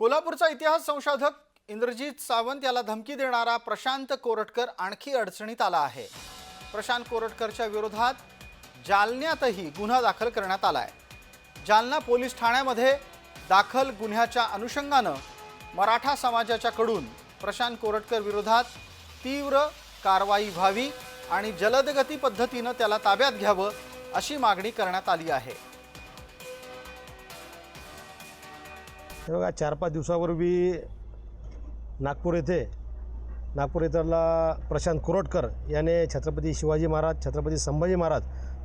कोल्हापूरचा इतिहास संशोधक इंद्रजित सावंत याला धमकी देणारा प्रशांत कोरटकर आणखी अडचणीत आला आहे. प्रशांत कोरटकरच्या विरोधात जालन्यातही गुन्हा दाखल करण्यात आला आहे जालना पोलीस ठाण्यामध्ये दाखल गुन्ह्याच्या अनुषंगानं मराठा समाजाच्याकडून प्रशांत कोरटकर विरोधात तीव्र कारवाई व्हावी आणि जलदगती पद्धतीनं त्याला ताब्यात घ्यावं अशी मागणी करण्यात आली आहे. हे बघा चार पाच दिवसापूर्वी नागपूर येथे नागपूर येथला प्रशांत कुरोटकर याने छत्रपती शिवाजी महाराज छत्रपती संभाजी महाराज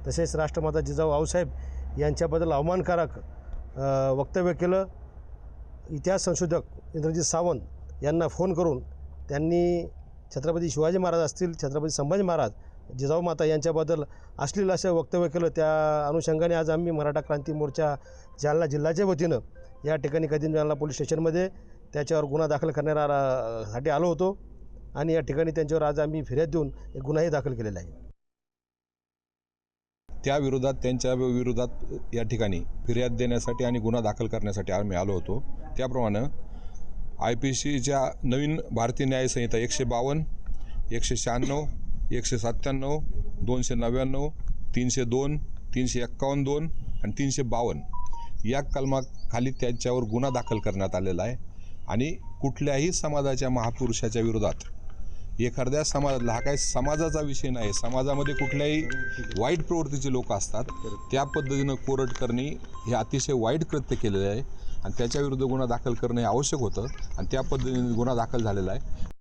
तसेच राष्ट्रमाता जिजाऊ आऊसाहेब यांच्याबद्दल अवमानकारक वक्तव्य केलं. इतिहास संशोधक इंद्रजित सावंत यांना फोन करून त्यांनी छत्रपती शिवाजी महाराज असतील छत्रपती संभाजी महाराज जिजाऊ माता यांच्याबद्दल अश्लील असं वक्तव्य केलं. त्या अनुषंगाने आज आम्ही मराठा क्रांती मोर्चा जालना जिल्ह्याच्या वतीनं या ठिकाणी कधी जालना पोलीस स्टेशनमध्ये? त्याच्यावर गुन्हा दाखल करण्यासाठी आलो होतो. आणि या ठिकाणी त्यांच्यावर आज आम्ही फिर्याद देऊन एक गुन्हाही दाखल केलेला आहे. त्या विरोधात त्यांच्या विरोधात या ठिकाणी फिर्याद देण्यासाठी आणि गुन्हा दाखल करण्यासाठी आम्ही आलो होतो. त्याप्रमाणे आय पी सीच्या नवीन भारतीय न्यायसंहिता एकशे बावन्न एकशे शहाण्णव एकशे सत्त्याण्णव दोनशे नव्याण्णव तीनशे दोन तीनशे एक्कावन्न दोन आणि तीनशे बावन्न. या कलमाखाली त्यांच्यावर गुन्हा दाखल करण्यात आलेला आहे. आणि कुठल्याही समाजाच्या महापुरुषाच्या विरोधात एखाद्या समाजातला हा काही समाजाचा विषय नाही. समाजामध्ये कुठल्याही वाईट प्रवृत्तीचे लोक असतात. त्या पद्धतीनं कोरट करणे हे अतिशय वाईट कृत्य केलेलं आहे. आणि त्याच्याविरुद्ध गुन्हा दाखल करणे आवश्यक होतं. आणि त्या पद्धतीने गुन्हा दाखल झालेला आहे.